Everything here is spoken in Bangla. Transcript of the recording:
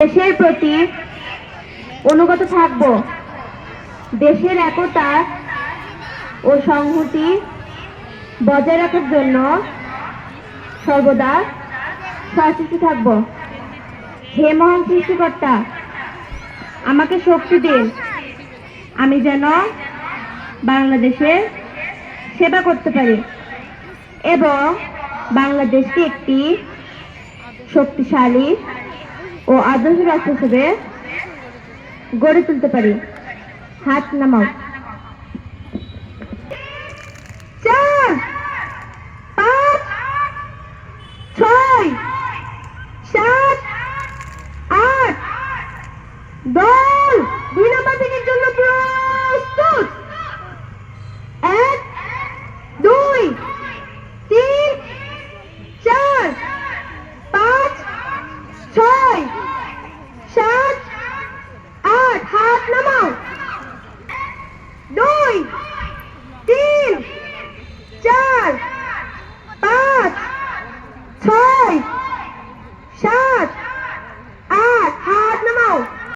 দেশের প্রতি অনুগত থাকব। দেশের একতা ও সংহতি বজায় রাখার জন্য সর্বদা সচেষ্ট থাকব। হে মহান সৃষ্টিকর্তা, আমাকে শক্তি দিন। আমি যেন বাংলাদেশের সেবা করতে পারি এবং বাংলাদেশকে একটি শক্তিশালী ও আদর্শ রাষ্ট্র হিসেবে গড়ে তুলতে পারি। হাত নামাও। চার, পাঁচ, ছয়, সাত, আট দল দুই নম্বর দিকের জন্য প্রস্তুত এক দুই তিন চার পাঁচ ছয় সাত আট হাত নামাও দুই তিন চার পাঁচ ছয় সাত